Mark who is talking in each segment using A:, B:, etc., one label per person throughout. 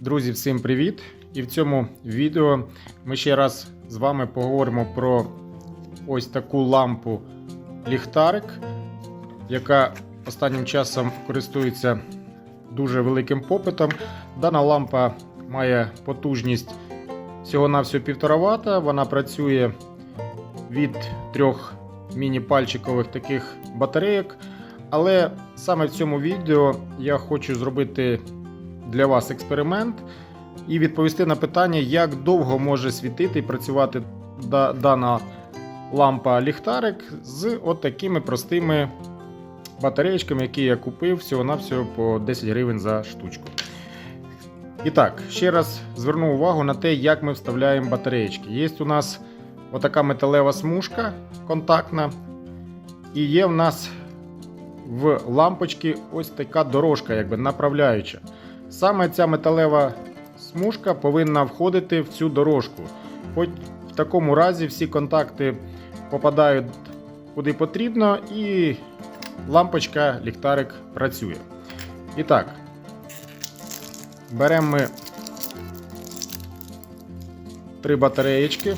A: Друзі, всім привіт! І в цьому відео ми ще раз з вами поговоримо про ось таку лампу ліхтарик, яка останнім часом користується дуже великим попитом. Дана лампа має потужність всього-навсього 1,5 Вт. Вона працює від трьох міні-пальчикових таких батарейок. Але саме в цьому відео я хочу зробити для вас експеримент і відповісти на питання, як довго може світити і працювати дана лампа ліхтарик з от такими простими батареєчками, які я купив всього-навсього по 10 гривень за штучку. І так, ще раз зверну увагу на те, як ми вставляємо батареєчки. Є у нас отака металева смужка контактна, і є в нас в лампочці ось така дорожка, якби направляюча. Саме ця металева смужка повинна входити в цю дорожку. Хоч в такому разі всі контакти попадають куди потрібно, і лампочка ліхтарик працює. І так, беремо ми три батареєчки.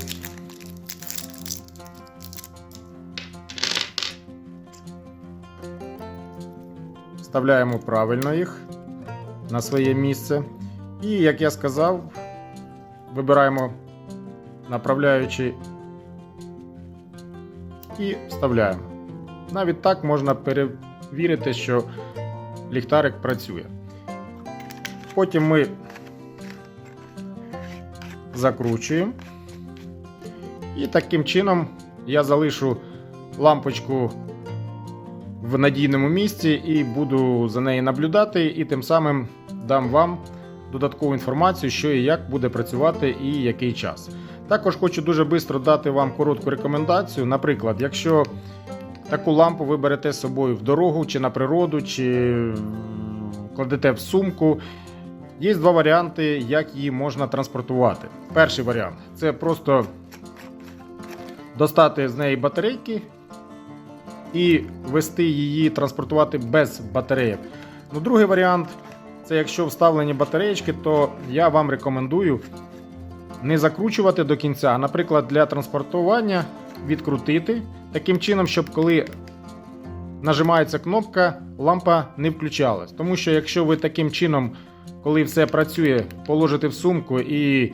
A: Вставляємо правильно їх на своє місце. І, як я сказав, вибираємо направляючий і вставляємо. Навіть так можна перевірити, що ліхтарик працює. Потім ми закручуємо. І таким чином я залишу лампочку в надійному місці і буду за нею наблюдати, і тим самим дам вам додаткову інформацію, що і як буде працювати і який час. Також хочу дуже швидко дати вам коротку рекомендацію. Наприклад, якщо таку лампу ви берете з собою в дорогу чи на природу, чи кладете в сумку. Є два варіанти, як її можна транспортувати. Перший варіант це просто достати з неї батарейки і вести її, транспортувати без батареїв. Ну, другий варіант це якщо вставлені батареєчки, то я вам рекомендую не закручувати до кінця, наприклад, для транспортування відкрутити таким чином, щоб коли нажимається кнопка, лампа не включалась. Тому що якщо ви таким чином, коли все працює, положите в сумку і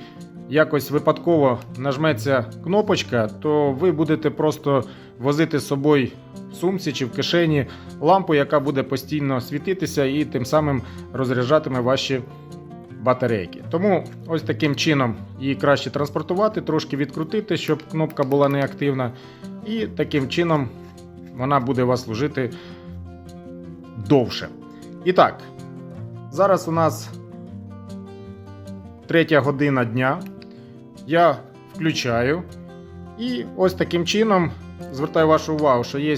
A: якось випадково нажметься кнопочка, то ви будете просто возити з собою сумці чи в кишені лампу, яка буде постійно світитися і тим самим розряджатиме ваші батарейки. Тому ось таким чином її краще транспортувати, трошки відкрутити, щоб кнопка була неактивна. І таким чином вона буде вас служити довше. І так, зараз у нас третя година дня. Я включаю. І ось таким чином звертаю вашу увагу, що є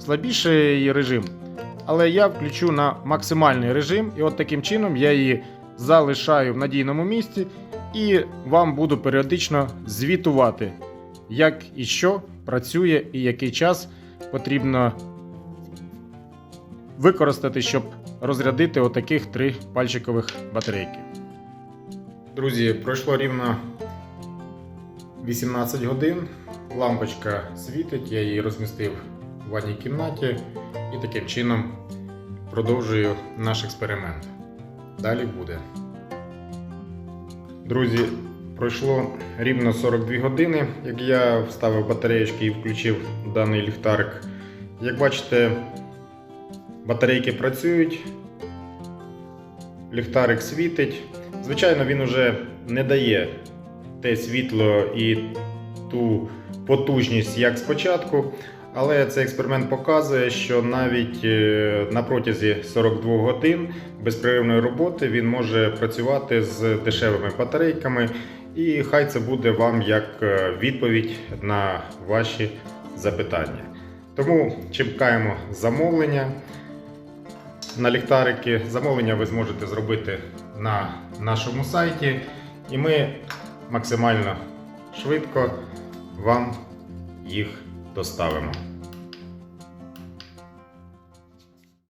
A: слабіший режим, але я включу на максимальний режим, і от таким чином я її залишаю в надійному місці і вам буду періодично звітувати, як і що працює, і який час потрібно використати, щоб розрядити отаких три пальчикових батарейки. Друзі, пройшло рівно 18 годин. Лампочка світить, я її розмістив в ванній кімнаті і таким чином продовжую наш експеримент. Далі буде. Друзі, пройшло рівно 42 години, як я вставив батареєчки і включив даний ліхтарик. Як бачите, батарейки працюють, ліхтарик світить. Звичайно, він уже не дає те світло і ту потужність, як спочатку. Але цей експеримент показує, що навіть е, на протязі 42 годин безперервної роботи він може працювати з дешевими батарейками, і хай це буде вам як е, відповідь на ваші запитання. Тому чекаємо замовлення на ліхтарики. Замовлення ви зможете зробити на нашому сайті, і ми максимально швидко вам їх доставимо.